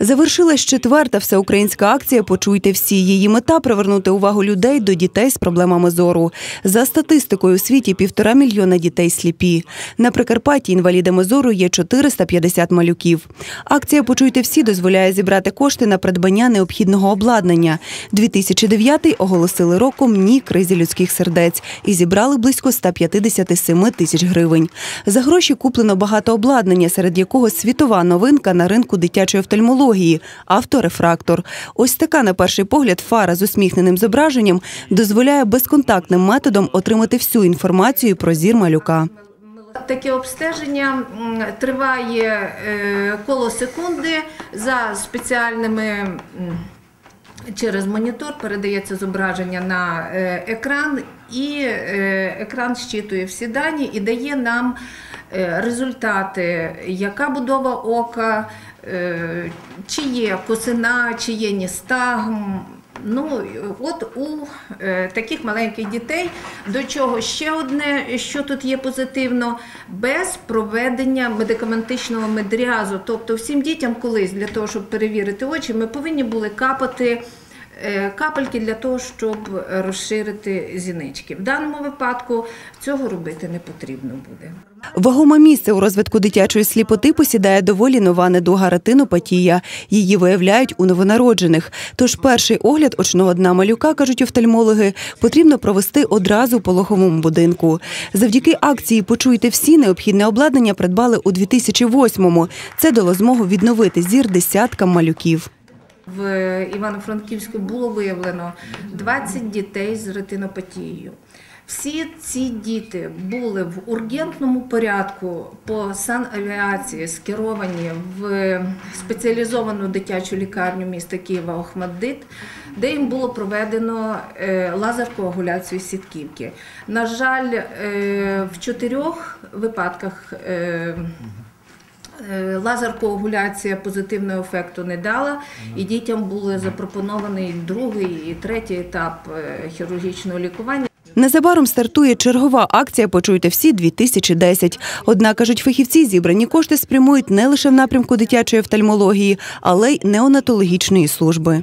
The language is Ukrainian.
Завершилась четверта всеукраїнська акція Почуйте всі. Її мета привернути увагу людей до дітей з проблемами зору. За статистикою у світі півтора мільйона дітей сліпі. На Прикарпатті інвалідами зору є 450 малюків. Акція Почуйте всі дозволяє зібрати кошти на придбання необхідного обладнання. 2009 оголосили роком ні кризі людських сердець і зібрали близько 157 тисяч гривень. За гроші куплено багато обладнання, серед якого світова новинка на ринку дитячої офтальмології – авторефрактор. Ось така, на перший погляд, фара з усміхненим зображенням дозволяє безконтактним методом отримати всю інформацію про зір малюка. Таке обстеження триває е, коло секунди за спеціальними. Через монітор передається зображення на е, екран, і е, екран щитує всі дані і дає нам результати, яка будова ока, е, чи є косина, чи є ністагм. Ну, от у е, таких маленьких дітей, до чого ще одне, що тут є позитивно, без проведення медикаментичного медріазу. Тобто всім дітям колись для того, щоб перевірити очі, ми повинні були капати е, капельки для того, щоб розширити зінички. В даному випадку цього робити не потрібно буде. Вагоме місце у розвитку дитячої сліпоти посідає доволі нова недуга ретинопатія. Її виявляють у новонароджених. Тож перший огляд очного дна малюка, кажуть офтальмологи, потрібно провести одразу у пологовому будинку. Завдяки акції Почуйте всі необхідне обладнання придбали у 2008-му. Це дало змогу відновити зір десяткам малюків. В Івано-Франківську було виявлено 20 дітей з ретинопатією. Всі ці діти були в ургентному порядку по санавіації скеровані в спеціалізовану дитячу лікарню міста Києва Охмаддит, де їм було проведено е, лазер-коагуляцію сітківки. На жаль, е, в чотирьох випадках Е, Лазер-коагуляція позитивного ефекту не дала, і дітям був запропонований другий і третій етап е, хірургічного лікування. Незабаром стартує чергова акція Почуйте всі 2010 Однак, кажуть фахівці, зібрані кошти спрямують не лише в напрямку дитячої офтальмології, але й неонатологічної служби.